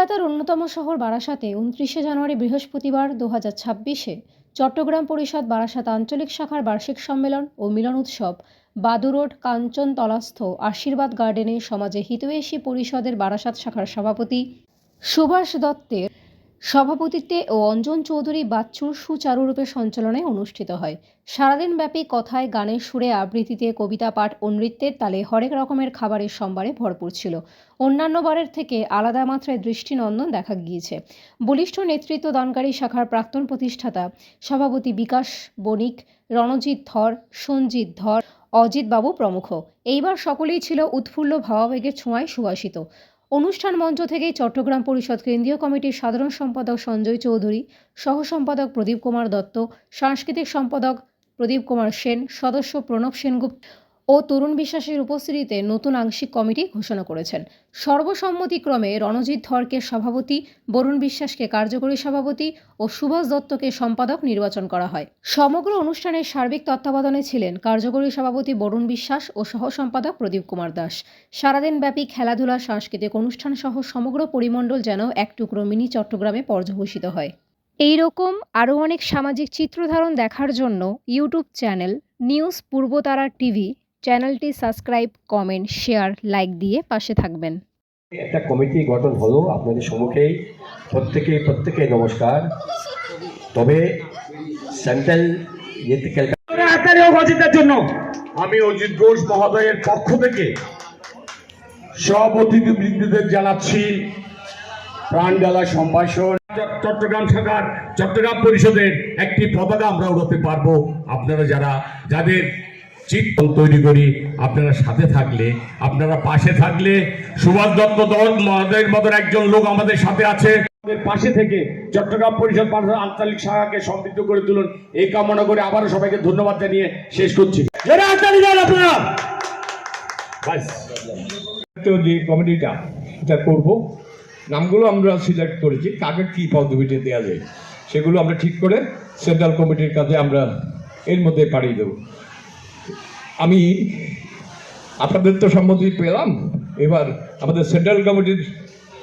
কলকাতার অন্যতম শহর বারাসাতে উনত্রিশে জানুয়ারি বৃহস্পতিবার দু হাজার ছাব্বিশে চট্টগ্রাম পরিষদ বারাসাত আঞ্চলিক শাখার বার্ষিক সম্মেলন ও মিলন উৎসব বাদুরোড কাঞ্চন কাঞ্চনতলাস্থ আশীর্বাদ গার্ডেনে সমাজে হিতৈষী পরিষদের বারাসাত শাখার সভাপতি সুভাষ দত্তের সভাপতিত্বে ও অঞ্জন চৌধুরী বাচ্চুর সুচারুরূপে সঞ্চালনায় অনুষ্ঠিত হয়। সারাদিন ব্যাপী কথায় গানের সুরে আবৃত্তিতে কবিতা পাঠ ও নৃত্যের তালে হরেক রকমের খাবারের সম্ভারে ভরপুর ছিল। অন্যান্য বারের থেকে আলাদা মাত্রায় দৃষ্টিনন্দন দেখা গিয়েছে। বলিষ্ঠ নেতৃত্ব দানকারী শাখার প্রাক্তন প্রতিষ্ঠাতা সভাপতি বিকাশ বণিক, রণজিৎ ধর সঞ্জিত ধর অজিত বাবু প্রমুখ। এইবার সকলেই ছিল উৎফুল্ল ভাবাবেগের ছোঁয়ায় সুভাষিত। অনুষ্ঠান মঞ্চ থেকে চট্টগ্রাম পরিষদ কেন্দ্রীয় কমিটির সাধারণ সম্পাদক সঞ্জয় চৌধুরী, সহ সম্পাদক প্রদীপ কুমার দত্ত, সাংস্কৃতিক সম্পাদক প্রদীপ কুমার সেন, সদস্য প্রণব সেনগুপ্ত ও তরুণ বিশ্বাসের উপস্থিতিতে নতুন আংশিক কমিটি ঘোষণা করেছেন। সর্বসম্মতিক্রমে রণজিৎ ধরকে সভাপতি, বরুণ বিশ্বাসকে কার্যকরী সভাপতি ও সুভাষ দত্তকে সম্পাদক নির্বাচন করা হয়। সমগ্র অনুষ্ঠানের সার্বিক তত্ত্বাবধানে ছিলেন কার্যকরী সভাপতি বরুণ বিশ্বাস ও সহ সম্পাদক প্রদীপ কুমার দাস। সারাদিন ব্যাপী খেলাধুলা, সাংস্কৃতিক অনুষ্ঠান সহ সমগ্র পরিমণ্ডল যেন এক টুকরো মিনি চট্টগ্রামে পর্যবসিত হয়। এই রকম আরও অনেক সামাজিক চিত্রধারণ দেখার জন্য YouTube channel news Purbatara TV চ্যানেলটি সাবস্ক্রাইব কমেন্ট শেয়ার লাইক দিয়ে পাশে থাকবেন। একটা কমিটি গঠন হলো আপনাদের সম্মুখেই প্রত্যেকে প্রত্যেকে নমস্কার। তবে সেন্ট্রাল হাততালি হোক জন্য আমি অজিত ঘোষ মহোদয়ের পক্ষ থেকে সব অতিথিবৃন্দদের জানাচ্ছি প্রাণ জ্বালা সম্ভাষণ। চ- চট্টগ্রাম শাখার চট্টগ্রাম পরিষদের একটি পতাকা আমরা উড়াতে পারব। আপনারা যারা যাদের চিত্ত তৈরি করি, আপনারা সাথে থাকলে, আপনারা পাশে থাকলে, সুভাষ দত্ত দল মহোদয়ের মতন একজন লোক আমাদের সাথে আছে। আমাদের পাশে থেকে চট্টগ্রাম পরিষদ আঞ্চলিক শাখাকে সমৃদ্ধ করে তুলুন। এই কামনা করে আবারও সবাইকে ধন্যবাদ জানিয়ে শেষ করছি। যে কমিটিটা, এটা করব। নামগুলো আমরা সিলেক্ট করেছি। কাকে কী পদবিতে দেওয়া যায়, সেগুলো আমরা ঠিক করে সেন্ট্রাল কমিটির কাছে আমরা এর মধ্যে পাঠিয়ে দেব। আমি আপনাদের তো সম্মতি পেলাম। এবার আমাদের সেন্ট্রাল কমিটির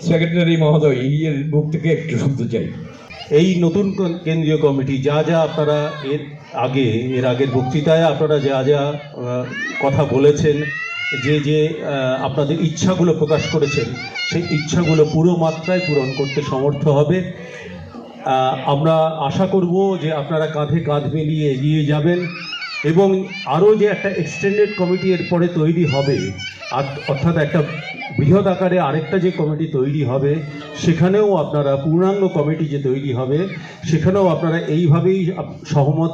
সেক্রেটারি মহোদয় এর মুখ থেকে একটু শব্দ চাই। এই নতুন কেন্দ্রীয় কমিটি, যা যা আপনারা এর আগে, এর আগের বক্তৃতায় আপনারা যা যা কথা বলেছেন, যে যে আপনাদের ইচ্ছাগুলো প্রকাশ করেছেন, সেই ইচ্ছাগুলো পুরো মাত্রায় পূরণ করতে সমর্থ হবে। আমরা আশা করব যে আপনারা কাঁধে কাঁধ মিলিয়ে এগিয়ে যাবেন। এবং আরও যে একটা এক্সটেন্ডেড কমিটি এর পরে তৈরি হবে অর্থাৎ একটা বৃহৎ আকারে আরেকটা যে কমিটি তৈরি হবে, সেখানেও আপনারা পূর্ণাঙ্গ কমিটি যে তৈরি হবে, সেখানেও আপনারা এইভাবেই সহমত,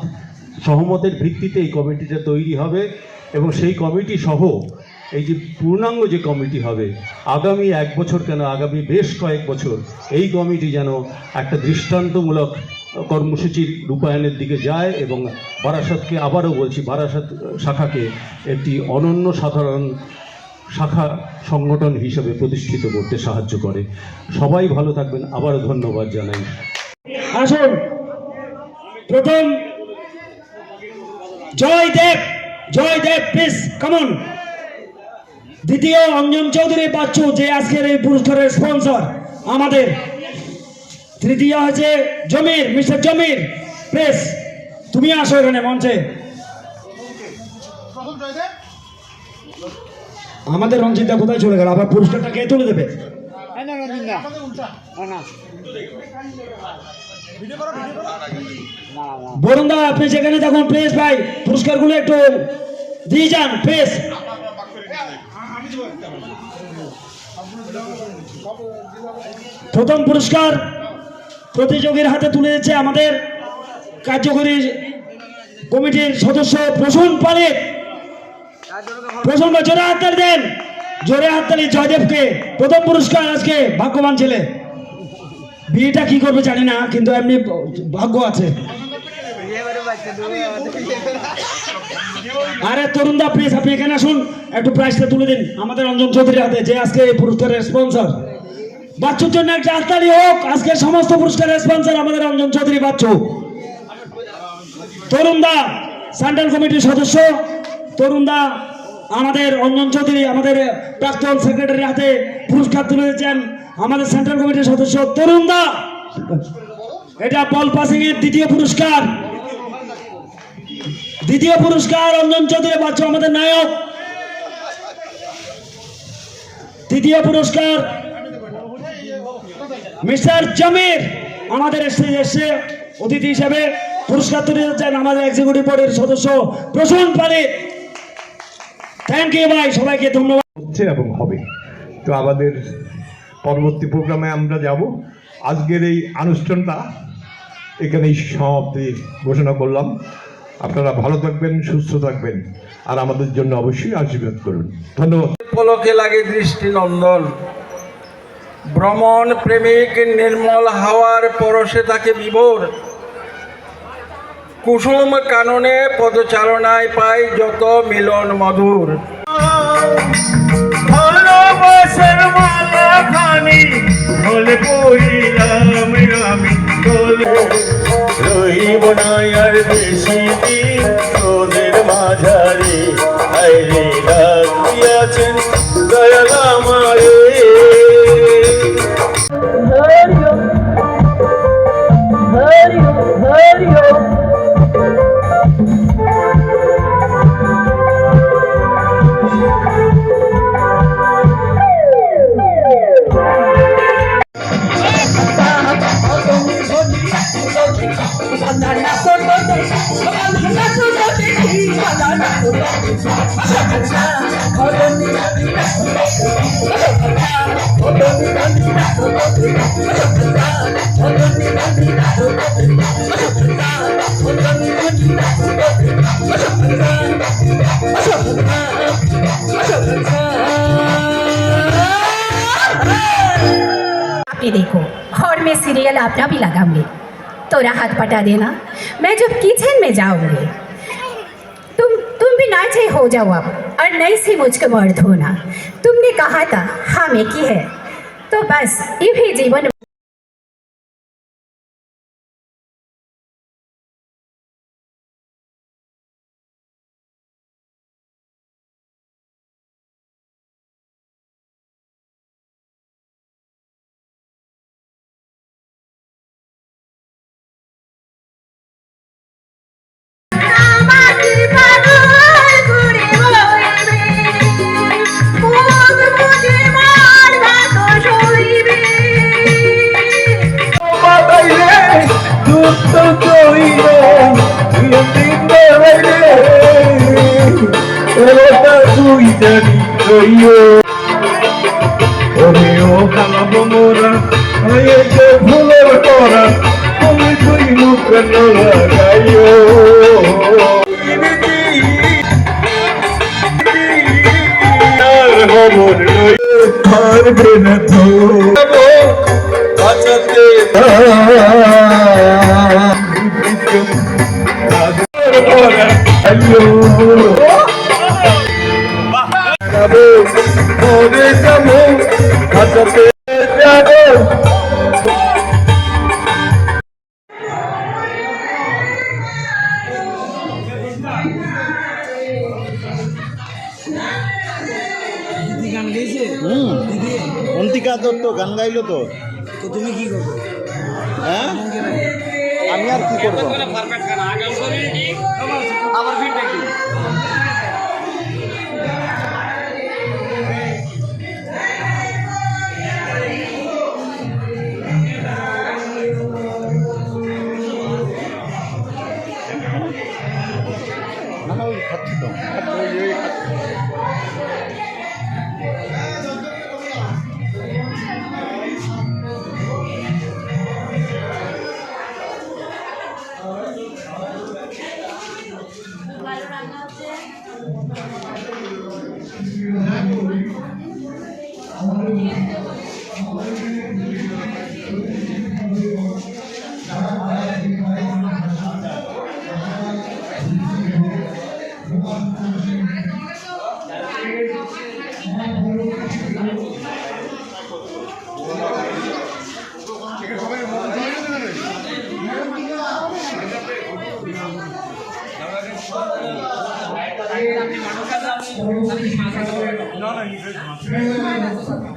সহমতের ভিত্তিতে এই কমিটিটা তৈরি হবে এবং সেই কমিটি সহ এই যে পূর্ণাঙ্গ যে কমিটি হবে, আগামী এক বছর কেন, আগামী বেশ কয়েক বছর এই কমিটি যেন একটা দৃষ্টান্তমূলক কর্মসূচির রূপায়ণের দিকে যায় এবং বারাসাতকে আবারও বলছি, বারাসাত শাখাকে একটি অনন্য সাধারণ শাখা সংগঠন হিসেবে প্রতিষ্ঠিত করতে সাহায্য করে। সবাই ভালো থাকবেন, আবারও ধন্যবাদ জানাই। আসুন। প্রথম। জয় দেব জয় দেব প্লিজ কমন দ্বিতীয়, অঞ্জন চৌধুরী বাচ্চু যে আজকের এই পুরস্কারের স্পন্সর আমাদের। তৃতীয় হচ্ছে জমির, মিস্টার জমির। প্রেস, তুমি আসো এখানে মঞ্চে। আমাদের রঞ্জিতদা কোথায় চলে গেল? আবার পুরস্কারটা কে তুলে দেবে? বরুণ দা, আপনি যেখানে দেখুন প্লিজ ভাই, পুরস্কারগুলো একটু দিয়ে যান প্লিজ প্রথম পুরস্কার প্রতিযোগীর হাতে তুলে দিচ্ছে আমাদের কার্যকরী কমিটির সদস্য প্রসূন পালিত প্রসূন জোরে হাততালি দেন। জোরে হাততালি জয়দেবকে। প্রথম পুরস্কার আজকে ভাগ্যবান ছেলে। বিয়েটা কি করবে জানি না, কিন্তু এমনি ভাগ্য আছে। আরে তরুণদা প্লিজ আপনি এখানে আসুন। একটু প্রাইজটা তুলে দিন আমাদের অঞ্জন চৌধুরীর হাতে, যে আজকে এই পুরস্কারের স্পন্সর বাচ্চুর জন্য একটা হাততালি হোক। আজকে সমস্ত পুরস্কারের স্পন্সর আমাদের অঞ্জন চৌধুরী বাচ্চু। তরুণদা সেন্ট্রাল কমিটির সদস্য। তরুণদা আমাদের অঞ্জন চৌধুরী, আমাদের প্রাক্তন সেক্রেটারির হাতে পুরস্কার তুলে দিচ্ছেন আমাদের সেন্ট্রাল কমিটির সদস্য। তরুণ দা এটা বল পাসিং এর দ্বিতীয় পুরস্কার। দ্বিতীয় পুরস্কার অঞ্জন চৌধুরী পাচ্ছ আমাদের নায়ক। তৃতীয় পুরস্কার মিস্টার জামির আমাদের এসে এসে অতিথি হিসেবে পুরস্কার তুলে যাচ্ছেন আমাদের এক্সিকিউটিভ বোর্ডের সদস্য প্রসূন পালিত থ্যাংক ইউ ভাই সবাইকে ধন্যবাদ। হচ্ছে এবং হবে। তো আমাদের পরবর্তী প্রোগ্রামে আমরা যাব। আজকের এই অনুষ্ঠানটা এখানেই সমাপ্তি ঘোষণা করলাম। আপনারা ভালো থাকবেন সুস্থ থাকবেন। আর আমাদের জন্য অবশ্যই আশীর্বাদ করুন। ধন্যবাদ। পলকে লাগে দৃষ্টি নন্দন ভ্রমণ প্রেমিক নির্মল হাওয়ার পরশে থাকে বিভোর। কুসুম কাননে পদচারণায় পাই যত মিলন মধুর। ভালোবাসার মালা খানি বলে পড়িলাম আমি রইব না আর বেশি দিন তোদের মাঝারে আইরে ডাক। देखो और मैं सीरियल अपना भी लगाऊँगी। तोरा हाथ पटा देना। मैं जब किचन में जाऊँगी तुम हो जाओ अब और नहीं सी मुझको मर्द होना तुमने कहा था हाँ मैं की है। तो बस ये भी जीवन ওরে ও কালাবো মোরা এই যে ফুলের করা তুমি তুই মুখ লাগাইও খবর লই পারবে না তো বাঁচাতে আইও যাব ওরে যাব বাঁচাতে যাব অন্তিকা দত্ত গান গাইলো তো? তুমি কি করবে? হ্যাঁ? আমি আর কি করব? আবার না রান্না হচ্ছে Thank you. না না